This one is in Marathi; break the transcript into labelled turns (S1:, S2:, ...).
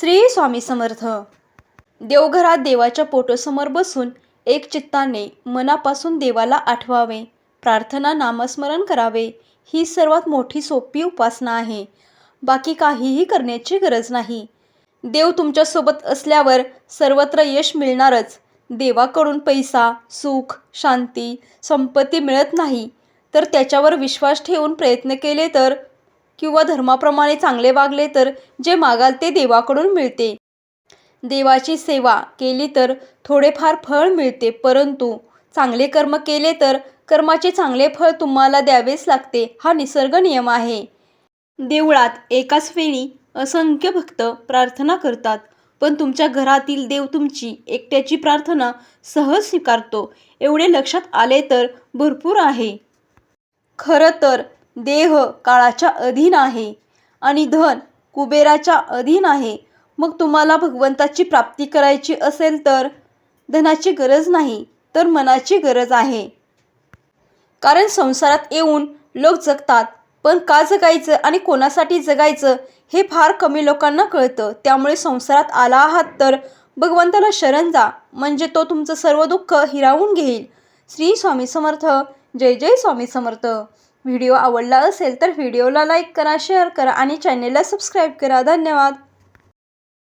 S1: श्री स्वामी समर्थ. देवघरात देवाच्या फोटोसमोर बसून एक चित्ताने मनापासून देवाला आठवावे. प्रार्थना नामस्मरण करावे. ही सर्वात मोठी सोपी उपासना आहे. बाकी काहीही करण्याची गरज नाही. देव तुमच्यासोबत असल्यावर सर्वत्र यश मिळणारच. देवाकडून पैसा सुख शांती संपत्ती मिळत नाही. तर त्याच्यावर विश्वास ठेवून प्रयत्न केले तर किंवा धर्माप्रमाणे चांगले वागले तर जे मागाल ते देवाकडून मिळते. देवाची सेवा केली तर थोडेफार फळ मिळते परंतु चांगले कर्म केले तर कर्माचे चांगले फळ तुम्हाला द्यावेच लागते हा निसर्ग नियम आहे. देवळात एकाच वेळी असंख्य भक्त प्रार्थना करतात पण तुमच्या घरातील देव तुमची एकट्याची प्रार्थना सहज स्वीकारतो एवढे लक्षात आले तर भरपूर आहे. खरं तर देह काळाच्या अधीन आहे आणि धन कुबेराच्या अधीन आहे. मग तुम्हाला भगवंताची प्राप्ती करायची असेल तर धनाची गरज नाही तर मनाची गरज आहे. कारण संसारात येऊन लोक जगतात पण का जगायचं आणि कोणासाठी जगायचं हे फार कमी लोकांना कळतं. त्यामुळे संसारात आला आहात तर भगवंताला शरण जा म्हणजे तो तुमचं सर्व दुःख हिरावून घेईल. श्री स्वामी समर्थ. जय जय स्वामी समर्थ. व्हिडिओ आवडला असेल तर व्हिडिओला लाईक करा शेअर करा आणि चॅनेलला सबस्क्राईब करा. धन्यवाद.